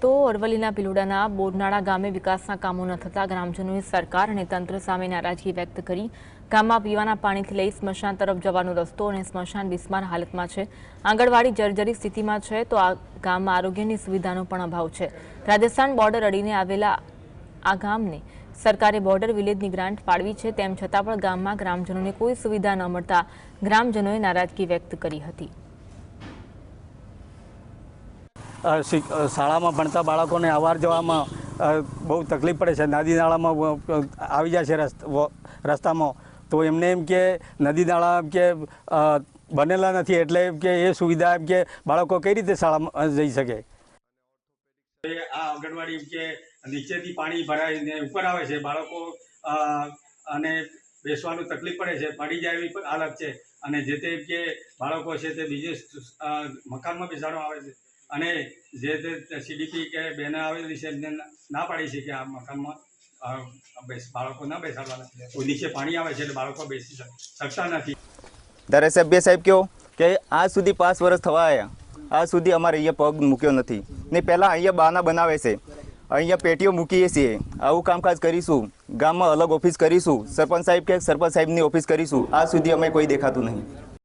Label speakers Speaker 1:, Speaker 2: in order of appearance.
Speaker 1: તો અરવલ્લીના પિલોડાના બોરનાળા ગામે વિકાસના કામો ન થતા ગ્રામજનોએ સરકાર અને તંત્ર સામે નારાજગી વ્યક્ત કરી. ગામમાં પીવાના પાણીથી લઈ સ્મશાન તરફ જવાનો રસ્તો અને સ્મશાન બિસ્માર હાલતમાં છે. આંગણવાડી જર્જરી સ્થિતિમાં છે તો આ ગામમાં આરોગ્યની સુવિધાનો પણ અભાવ છે. રાજસ્થાન બોર્ડર અડીને આવેલા આ ગામને સરકારે બોર્ડર વિલેજની ગ્રાન્ટ ફાળવી છે, તેમ છતાં પણ ગામમાં ગ્રામજનોને કોઈ સુવિધા ન મળતા ગ્રામજનોએ નારાજગી વ્યક્ત કરી હતી.
Speaker 2: શાળામાં ભણતા બાળકોને અવાર જવામાં બહુ તકલીફ પડે છે. નદી નાળામાં આવી જાય છે રસ્તામાં. તો એમને એમ કે નદી નાળા એમ કે બનેલા નથી. એટલે એમ કે એ સુવિધા એમ કે બાળકો કઈ રીતે શાળામાં જઈ શકે? આ આંગણવાડી કે નીચેથી પાણી ભરાઈને ઉપર આવે છે. બાળકો અને બેસવાનું તકલીફ પડે છે. પડી જાય એવી હાલત છે. અને જે તે કે બાળકો છે તે બીજે મકાનમાં બેસાડવા આવે છે. અને જે તે સીડીપી કે બેને આવેલી છે એમને ના પાડી છે કે આ મકાનમાં બાળકો ના બેસાડવાના. નીચે પાણી આવે છે એટલે બાળકો બેસી શકતા નથી.
Speaker 3: ધારાસભ્ય સાહેબ કહો કે આજ સુધી પાંચ વર્ષ થવા આવ્યા આજ સુધી અમારે અહીંયા પગ મૂક્યો નથી. ને પહેલાં અહીંયા બાના બનાવે છે. અહીંયા પેટીઓ મૂકીએ છીએ. આવું કામકાજ કરીશું. ગામમાં અલગ ઓફિસ કરીશું. સરપંચ સાહેબ કે સરપંચ સાહેબની ઓફિસ કરીશું. આજ સુધી અમે કોઈ દેખાતું નહીં.